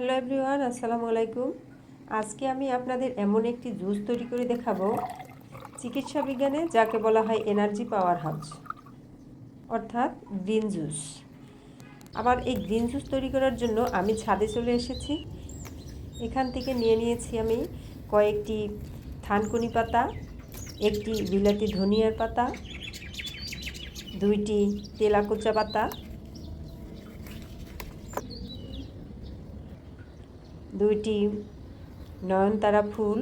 Hello everyone আসসালামু আলাইকুম আজকে আমি আপনাদের এমন একটি জুস তৈরি করে দেখাবো, চিকিৎসা বিজ্ঞানে যাকে বলা হয় এনার্জি পাওয়ার হাউস অর্থাৎ গ্রিন জুস আবার এই গ্রিন জুস তৈরি করার জন্য আমি ছাদে চলে এসেছি। এখান থেকে নিয়ে নিয়েছি আমি কয়েকটি থানকুনি পাতা, একটি বিলাতি ধনিয়ার পাতা, দুইটি তেলাকুচা পাতা দুইটি নয়নতারা ফুল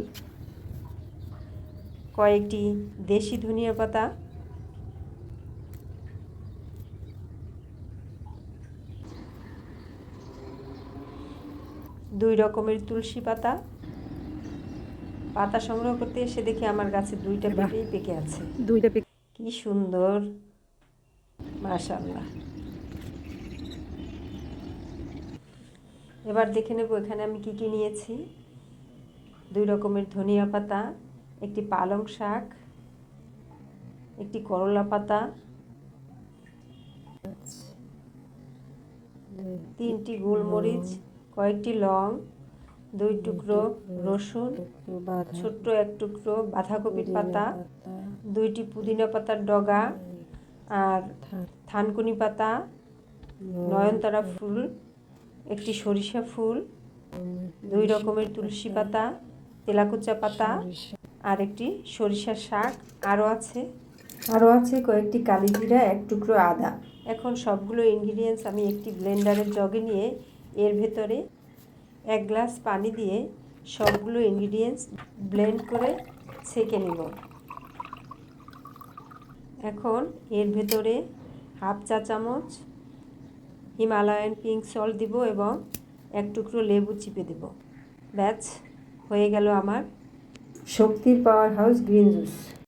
কয়েকটি দেশি ধনিয়া পাতা দুই রকমের তুলসী পাতা। পাতা সংগ্রহ করতে এসে দেখি আমার গাছে দুইটা পেঁপেই পেকে আছে। দুইটা পিক কি সুন্দর মাশাল্লাহ এবার দেখে নেব এখানে আমি কি কি নিয়েছি। দুই রকমের ধনিয়া পাতা, একটি পালং শাক, একটি করলা পাতা, তিনটি গোলমরিচ, কয়েকটি লং, দুই টুকরো রসুন, ছোট্ট এক টুকরো বাঁধাকপির পাতা, দুইটি পুদিনা পাতার ডগা, আর থানকুনি পাতা, নয়নতারা ফুল একটি সরিষা ফুল দুই রকমের তুলসী পাতা তেলাকুচা পাতা আর একটি সরিষার শাক আরও আছে। আরও আছে কয়েকটি কালিজিরা এক টুকরো আদা। এখন সবগুলো ইনগ্রিডিয়েন্টস আমি একটি ব্লেন্ডারের জগে নিয়ে এর ভেতরে এক গ্লাস পানি দিয়ে সবগুলো ইনগ্রিডিয়েন্টস ব্লেন্ড করে ছেঁকে নেব। এখন এর ভেতরে হাফ চা চামচ হিমালয়ান পিঙ্ক সল্ট দিব এবং এক টুকরো লেবু চিপে দেব। ব্যাচ হয়ে গেল আমার শক্তির পাওয়ার হাউস গ্রিন জুস